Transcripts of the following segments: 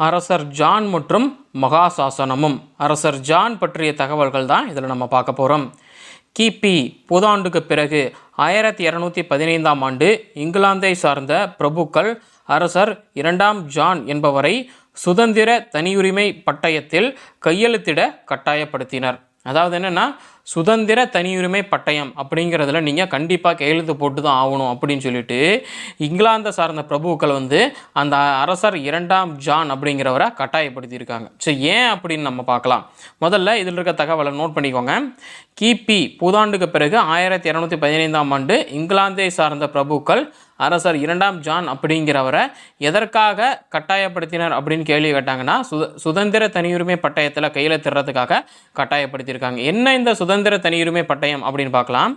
அரசர் ஜான் மற்றும் மகாசாசனமும். அரசர் ஜான் பற்றிய தகவல்கள் தான் இதில் நம்ம பார்க்க போகிறோம் கிபி புதாண்டுக்கு பிறகு ஆயிரத்தி இரநூத்தி பதினைந்தாம் ஆண்டு இங்கிலாந்தை சார்ந்த பிரபுக்கள் அரசர் இரண்டாம் ஜான் என்பவரை சுதந்திர தனியுரிமை பட்டயத்தில் கையெழுத்திட கட்டாயப்படுத்தினர். அதாவது என்னென்னா சுதந்திர தனியுரிமை பட்டயம் அப்படிங்கிறதுல நீங்கள் கண்டிப்பாக கையெழுத்து போட்டு தான் ஆகணும் அப்படின்னு சொல்லிட்டு இங்கிலாந்தை சார்ந்த பிரபுக்கள் வந்து அந்த அரசர் இரண்டாம் ஜான் அப்படிங்கிறவரை கட்டாயப்படுத்தியிருக்காங்க. ஸோ ஏன் அப்படின்னு நம்ம பார்க்கலாம். முதல்ல இதில் இருக்க தகவலை நோட் பண்ணிக்கோங்க. கிபி புதாண்டுக்கு பிறகு ஆயிரத்தி இரநூத்தி பதினைந்தாம் ஆண்டு இங்கிலாந்தை சார்ந்த பிரபுக்கள் அரசர் இரண்டாம் ஜான் அப்படிங்கிறவரை எதற்காக கட்டாயப்படுத்தினர் அப்படின்னு கேள்வி கேட்டாங்கன்னா சுத சுதந்திர தனியுரிமை பட்டயத்தில் கையெழுத்திடுறதுக்காக கட்டாயப்படுத்தியிருக்காங்க. என்ன இந்த சுதந்திர தனியுரிமை பட்டயம் அப்படின்னு பார்க்கலாம்.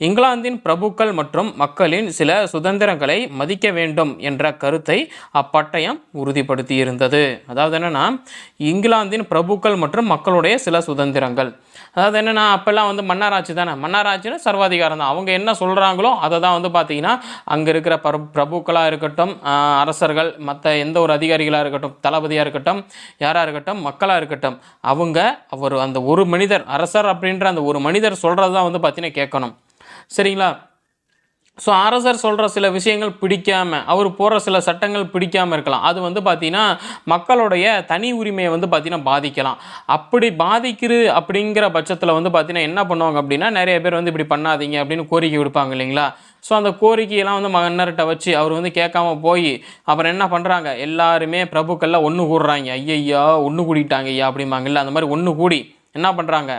இங்கிலாந்தின் பிரபுக்கள் மற்றும் மக்களின் சில சுதந்திரங்களை மதிக்க வேண்டும் என்ற கருத்தை அப்பட்டயம் உறுதிப்படுத்தி இருந்தது அதாவது என்னென்னா இங்கிலாந்தின் பிரபுக்கள் மற்றும் மக்களுடைய சில சுதந்திரங்கள். அதாவது என்னென்னா அப்போல்லாம் வந்து மன்னராட்சி தானே. மன்னராட்சினா சர்வாதிகாரம் தான். அவங்க என்ன சொல்கிறாங்களோ அதை தான் வந்து பார்த்திங்கன்னா அங்கே இருக்கிற பிர பிரபுக்களாக இருக்கட்டும் அரசர்கள் மற்ற எந்த ஒரு அதிகாரிகளாக இருக்கட்டும் தளபதியாக இருக்கட்டும் யாராக இருக்கட்டும் மக்களாக இருக்கட்டும் அவங்க அவர் அந்த ஒரு மனிதர் அரசர் அப்படின்ற அந்த ஒரு மனிதர் சொல்கிறது தான் வந்து பார்த்தீங்கன்னா கேட்கணும். சரிங்களா? ஸோ அரசர் சொல்கிற சில விஷயங்கள் பிடிக்காம அவர் போடுற சில சட்டங்கள் பிடிக்காமல் இருக்கலாம். அது வந்து பார்த்தீங்கன்னா மக்களுடைய தனி உரிமையை வந்து பார்த்தீங்கன்னா பாதிக்கலாம். அப்படி பாதிக்குது அப்படிங்கிற பட்சத்தில் வந்து பார்த்திங்கன்னா என்ன பண்ணுவாங்க அப்படின்னா நிறைய பேர் வந்து இப்படி பண்ணாதீங்க அப்படின்னு கோரிக்கை விடுப்பாங்க இல்லைங்களா? ஸோ அந்த கோரிக்கையெல்லாம் வந்து மன்னர்கிட்ட வச்சு அவர் வந்து கேட்காம போய் அப்புறம் என்ன பண்ணுறாங்க எல்லாருமே பிரபுக்கள்லாம் ஒன்று கூடுறாங்க. ஐயா ஒன்று கூடிட்டாங்க ஐயா அப்படிம்பாங்கல்ல அந்த மாதிரி ஒன்று கூடி என்ன பண்ணுறாங்க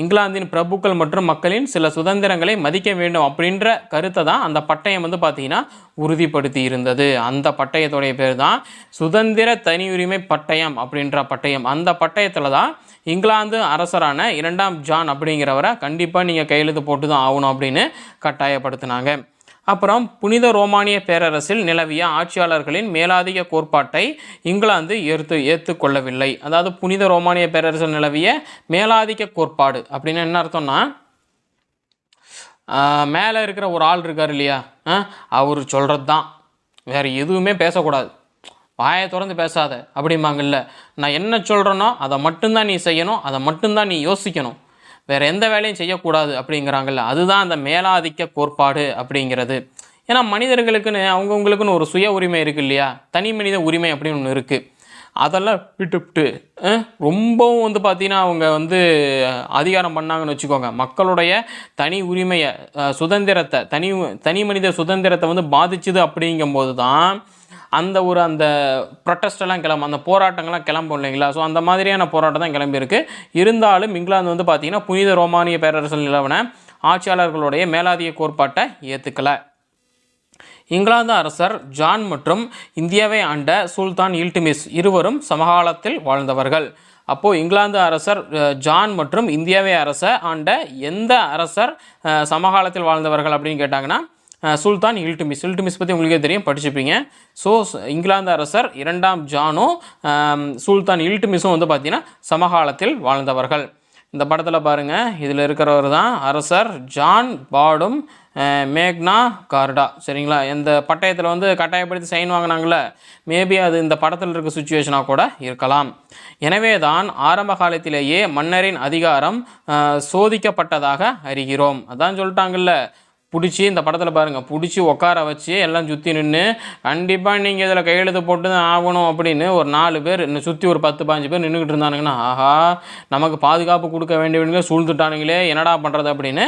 இங்கிலாந்தின் பிரபுக்கள் மற்றும் மக்களின் சில சுதந்திரங்களை மதிக்க வேண்டும் அப்படின்ற கருத்தை தான் அந்த பட்டயம் வந்து பார்த்தீங்கன்னா உறுதிப்படுத்தி இருந்தது அந்த பட்டயத்துடைய பேர் தான் சுதந்திர தனியுரிமை பட்டயம் அப்படின்ற பட்டயம். அந்த பட்டயத்தில் தான் இங்கிலாந்து அரசரான இரண்டாம் ஜான் அப்படிங்கிறவரை கண்டிப்பாக நீங்கள் கையெழுத்து போட்டு தான் ஆகணும் அப்படின்னு கட்டாயப்படுத்தினாங்க. அப்புறம் புனித ரோமானிய பேரரசில் நிலவிய ஆட்சியாளர்களின் மேலாதிக்க கோட்பாட்டை இங்கிலாந்து ஏற்று ஏற்றுக்கொள்ளவில்லை அதாவது புனித ரோமானிய பேரரசில் நிலவிய மேலாதிக்க கோட்பாடு அப்படின்னு என்ன அர்த்தம்னா மேலே இருக்கிற ஒரு ஆள் இருக்கார் இல்லையா? அவர் சொல்கிறது தான் வேறு எதுவுமே பேசக்கூடாது. வாயை திறந்து பேசாத அப்படிம்பாங்கல்ல. நான் என்ன சொல்கிறேனோ அதை மட்டும்தான் நீ செய்யணும் அதை மட்டும்தான் நீ யோசிக்கணும். வேறு எந்த வேலையும் செய்யக்கூடாது அப்படிங்கிறாங்கல்ல அதுதான் அந்த மேலாதிக்க கோட்பாடு அப்படிங்கிறது. ஏன்னா மனிதர்களுக்குன்னு அவங்கவுங்களுக்குன்னு ஒரு சுய உரிமை இருக்குது இல்லையா? தனி மனித உரிமை அப்படின்னு ஒன்று இருக்குது அதெல்லாம் விட்டுவிட்டு ரொம்பவும் வந்து பார்த்திங்கன்னா அவங்க வந்து அதிகாரம் பண்ணாங்கன்னு வச்சுக்கோங்க. மக்களுடைய தனி உரிமையை சுதந்திரத்தை தனி தனி மனித சுதந்திரத்தை வந்து பாதிச்சுது அப்படிங்கும்போது தான் அந்த ஒரு அந்த ப்ரொட்டஸ்டெல்லாம் கிளம்பும் அந்த போராட்டங்கள்லாம் கிளம்பும் இல்லைங்களா? ஸோ அந்த மாதிரியான போராட்டம் தான் கிளம்பியிருக்கு. இருந்தாலும் இங்கிலாந்து வந்து பார்த்திங்கன்னா புனித ரோமானிய பேரரசு நிலவன ஆட்சியாளர்களுடைய மேலாதிக கோட்பாட்டை ஏற்றுக்கலை இங்கிலாந்து அரசர் ஜான் மற்றும் இந்தியாவை ஆண்ட சுல்தான் இல்டிமிஸ் இருவரும் சமகாலத்தில் வாழ்ந்தவர்கள். அப்போது இங்கிலாந்து அரசர் ஜான் மற்றும் இந்தியாவை அரச ஆண்ட எந்த அரசர் சமகாலத்தில் வாழ்ந்தவர்கள் அப்படின்னு கேட்டாங்கன்னா சுல்தான் இல்டுமிஸ் இல்டுமிஸ் பற்றி உங்களுக்கே தெரியும் படிச்சுப்பீங்க. ஸோ இங்கிலாந்து அரசர் இரண்டாம் ஜானும் சுல்தான் இல்டுமிஸும் வந்து பார்த்திங்கன்னா சமகாலத்தில் வாழ்ந்தவர்கள். இந்த படத்தில் பாருங்கள் இதில் இருக்கிறவர் தான் அரசர் ஜான் பாடும் மேக்னா கார்டா. சரிங்களா? இந்த பட்டயத்தில் வந்து கட்டாயப்படுத்தி சைன் வாங்கினாங்களே மேபி அது இந்த படத்தில் இருக்க சுச்சுவேஷனாக கூட இருக்கலாம். எனவே தான் ஆரம்ப காலத்திலேயே மன்னரின் அதிகாரம் சோதிக்கப்பட்டதாக அறிகிறோம். அதான் சொல்லிட்டாங்கல்ல பிடிச்சி இந்த படத்தில் பாருங்கள் பிடிச்சி உட்கார வச்சு எல்லாம் சுற்றி நின்று கண்டிப்பாக நீங்கள் இதில் கையெழுத்து போட்டு தான் ஆகணும் அப்படின்னு ஒரு நாலு பேர் இன்னும் சுற்றி ஒரு பத்து பாஞ்சு பேர் நின்றுக்கிட்டு இருந்தானுங்கன்னா ஆஹா நமக்கு பாதுகாப்பு கொடுக்க வேண்டியவனுங்க சூழ்ந்துட்டானுங்களே என்னடா பண்ணுறது அப்படின்னு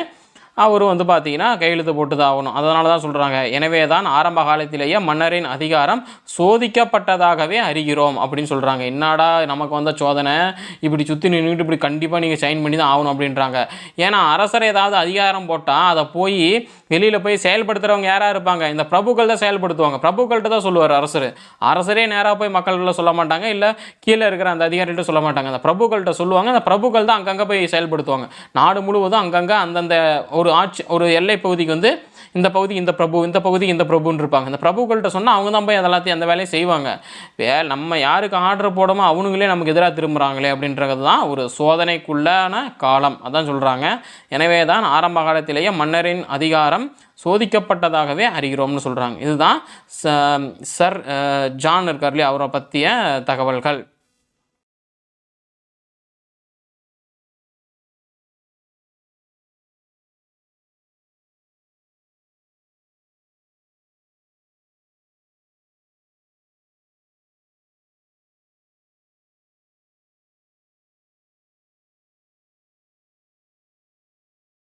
அவரும் வந்து பார்த்தீங்கன்னா கையெழுத்து போட்டு தான் ஆகணும். அதனால தான் சொல்கிறாங்க எனவே தான் ஆரம்ப காலத்திலேயே மன்னரின் அதிகாரம் சோதிக்கப்பட்டதாகவே அறிகிறோம் அப்படின்னு சொல்கிறாங்க என்னடா நமக்கு வந்த சோதனை? இப்படி சுற்றி நின்றுட்டு இப்படி கண்டிப்பாக நீங்கள் சைன் பண்ணி தான் ஆகணும் அப்படின்றாங்க. ஏன்னா அரசர் ஏதாவது அதிகாரம் போட்டால் அதை போய் வெளியில் போய் செயல்படுத்துகிறவங்க யாராக இருப்பாங்க? இந்த பிரபுக்கள் தான் செயல்படுத்துவாங்க. பிரபுக்கள்கிட்ட தான் சொல்லுவார் அரசர். அரசரே நேராக போய் மக்கள்கிட்ட சொல்ல மாட்டாங்க இல்லை கீழே இருக்கிற அந்த அதிகாரிகிட்ட சொல்ல மாட்டாங்க. அந்த பிரபுக்கள்கிட்ட சொல்லுவாங்க அந்த பிரபுக்கள் தான் அங்கங்கே போய் செயல்படுத்துவாங்க. நாடு முழுவதும் அங்கங்கே அந்தந்த ஒரு ஆட்சி ஒரு எல்லை பகுதிக்கு வந்து இந்த பகுதி இந்த பிரபு இந்த பகுதி இந்த பிரபுன்னு இருப்பாங்க. இந்த பிரபுக்கள்கிட்ட சொன்னால் அவங்க தான் போய் அதெல்லாத்தையும் அந்த வேலையை செய்வாங்க. வே நம்ம யாருக்கு ஆர்டர் போடாமோ அவனுங்களே நமக்கு எதிராக திரும்புகிறாங்களே அப்படின்றது தான் ஒரு சோதனைக்குள்ளான காலம். அதான் சொல்கிறாங்க எனவே தான் ஆரம்ப காலத்திலேயே மன்னரின் அதிகாரம் சோதிக்கப்பட்டதாகவே அறிகிறோம்னு சொல்கிறாங்க இதுதான் ச- சர் ஜான் இருக்கார் அவரை பற்றிய தகவல்கள்.